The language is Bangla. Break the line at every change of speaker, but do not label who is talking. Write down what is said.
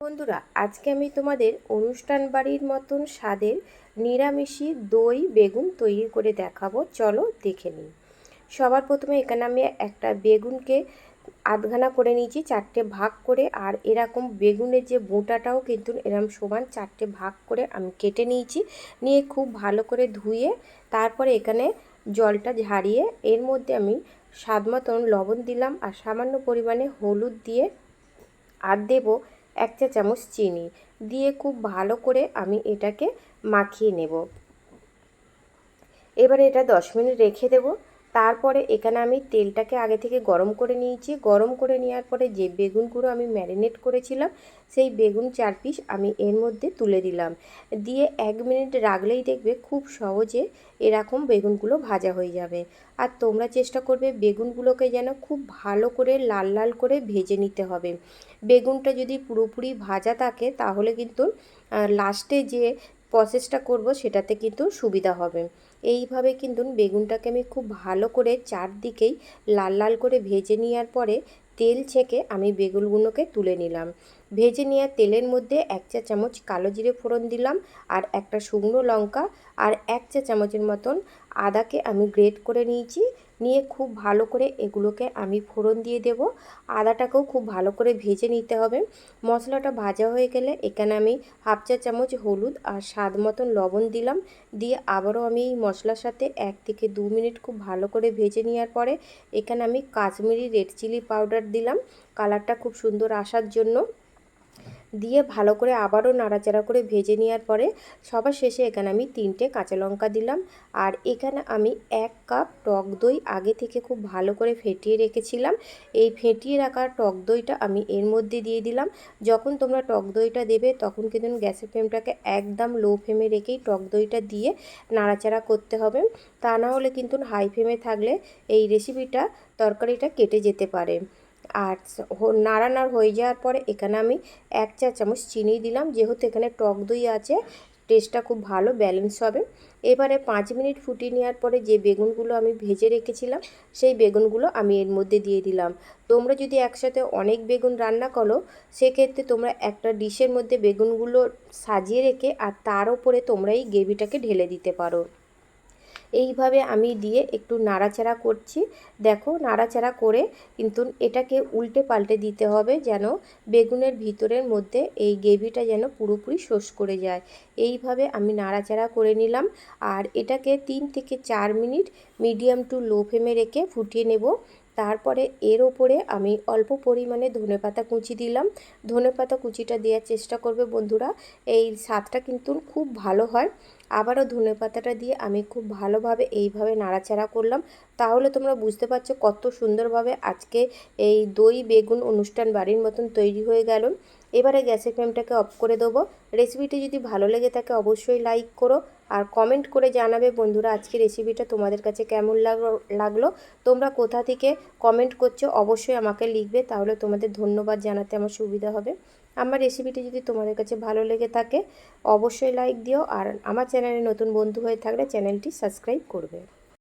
বন্ধুরা, আজকে আমি তোমাদের অনুষ্ঠান বাড়ির মতন স্বাদের নিরামিষি দই বেগুন তৈরি করে দেখাবো। চলো দেখে নিই। সবার প্রথমে এখানে আমি একটা বেগুনকে আধঘানা করে নিয়েছি, চারটে ভাগ করে, আর এরকম বেগুনের যে বোঁটাটাও কিন্তু এরকম সমান চারটে ভাগ করে আমি কেটে নিয়েছি, নিয়ে খুব ভালো করে ধুয়ে তারপরে এখানে জলটা ঝারিয়ে এর মধ্যে আমি স্বাদ মতন লবণ দিলাম, আর সামান্য পরিমাণে হলুদ দিয়ে আর দেবো এক চা চামচ চিনি দিয়ে খুব ভালো করে আমি এটাকে মাখিয়ে নেব। এবারে এটা দশ মিনিট রেখে দেবো। তারপরে এখানে আমি তেলটাকে আগে থেকে গরম করে নিয়েছি। গরম করে নেওয়ার পরে যে বেগুনগুলো আমি ম্যারিনেট করেছিলাম, সেই বেগুন চার পিস আমি এর মধ্যে তুলে দিলাম। দিয়ে এক মিনিট রাখলেই দেখবে খুব সহজে এরকম বেগুনগুলো ভাজা হয়ে যাবে। আর তোমরা চেষ্টা করবে বেগুনগুলোকে যেন খুব ভালো করে লাল লাল করে ভেজে নিতে হবে। বেগুনটা যদি পুরোপুরি ভাজা থাকে, তাহলে কিন্তু লাস্টে যে প্রসেসটা করব, সেটাতে কিন্তু সুবিধা হবে। এইভাবে কিন্তু বেগুনটাকে আমি খুব ভালো করে চারদিকেই লাল লাল করে ভেজে নেওয়ার পরে তেল ছেঁকে আমি বেগুনগুলোকে তুলে নিলাম। ভেজে নেওয়া তেলের মধ্যে এক চা চামচ কালো জিরে ফোড়ন দিলাম আর একটা শুকনো লঙ্কা আর এক চা চামচের মতন আদাকে আমি গ্রেট করে নিয়েছি। নিয়ে খুব ভালো করে এগুলোকে আমি ফোড়ন দিয়ে দেব। আদাটাকেও খুব ভালো করে ভেজে নিতে হবে। মশলাটা ভাজা হয়ে গেলে এখানে আমি হাফ চা চামচ হলুদ আর স্বাদ মতন লবণ দিলাম। দিয়ে আবারও আমি এই মশলার সাথে এক থেকে দু মিনিট খুব ভালো করে ভেজে নেওয়ার পরে এখানে আমি কাশ্মীরি রেড চিলি পাউডার দিলাম। কালারটা খুব সুন্দর আসার জন্য। দিয়ে ভালো করে আবারও নাড়াচাড়া করে ভেজে নেওয়ার পরে সবার শেষে এখানে আমি তিনটে কাঁচা লঙ্কা দিলাম। আর এখানে আমি এক কাপ টক দই আগে থেকে খুব ভালো করে ফেটিয়ে রেখেছিলাম। এই ফেটিয়ে রাখা টক দইটা আমি এর মধ্যে দিয়ে দিলাম। যখন তোমরা টক দইটা দেবে তখন কিন্তু গ্যাসের ফ্লেমটাকে একদম লো ফ্লেমে রেখেই টক দইটা দিয়ে নাড়াচাড়া করতে হবে। তা না হলে কিন্তু হাই ফ্লেমে থাকলে এই রেসিপিটা তরকারিটা কেটে যেতে পারে। আর নাড়ানাড় হয়ে যাওয়ার পরে এখানে আমি এক চা চামচ চিনি দিলাম। যেহেতু এখানে টক দই আছে টেস্টটা খুব ভালো ব্যালেন্স হবে। এবারে পাঁচ মিনিট ফুটিয়ে নেওয়ার পরে যে বেগুনগুলো আমি ভেজে রেখেছিলাম, সেই বেগুনগুলো আমি এর মধ্যে দিয়ে দিলাম। তোমরা যদি একসাথে অনেক বেগুন রান্না করো, সেক্ষেত্রে তোমরা একটা ডিশের মধ্যে বেগুনগুলো সাজিয়ে রেখে আর তার ওপরে তোমরা এই গ্রেভিটাকে ঢেলে দিতে পারো। এইভাবে আমি দিয়ে একটু নাড়াচাড়া করছি। দেখো, নাড়াচাড়া করে কিন্তু এটাকে উল্টে পাল্টে দিতে হবে যেন বেগুনের ভিতরের মধ্যে এই গ্রেভিটা যেন পুরোপুরি শোষ করে যায়। এইভাবে আমি নাড়াচাড়া করে নিলাম আর এটাকে তিন থেকে চার মিনিট মিডিয়াম টু লো ফ্লেমে রেখে ফুটিয়ে নেব। তারপরে এর ওপরে আমি অল্প পরিমাণে ধনে পাতা কুচি দিলাম। ধনে পাতা কুচিটা দেওয়ার চেষ্টা করবে বন্ধুরা। এই স্বাদটা কিন্তু খুব ভালো হয়। আবারও ধনে পাতাটা দিয়ে আমি খুব ভালোভাবে এইভাবে নাড়াচাড়া করলাম। তাহলে তোমরা বুঝতে পারছ কত সুন্দরভাবে আজকে এই দই বেগুন অনুষ্ঠান বাড়ির মতন তৈরি হয়ে গেল। এবারে গ্যাসের ফ্লেমটাকে অফ করে দেবো। রেসিপিটি যদি ভালো লেগে থাকে অবশ্যই লাইক করো আর কমেন্ট করে জানাবে বন্ধুরা আজকে রেসিপিটা তোমাদের কাছে কেমন লাগল লাগল। তোমরা কোথা থেকে কমেন্ট করছ অবশ্যই আমাকে লিখবে, তাহলে তোমাদের ধন্যবাদ জানাতে আমার সুবিধা হবে। আমার রেসিপিটি যদি তোমাদের কাছে ভালো লেগে থাকে, অবশ্যই লাইক দিও আর আমার চ্যানেলে নতুন বন্ধু হয়ে থাকলে চ্যানেলটি সাবস্ক্রাইব করবে।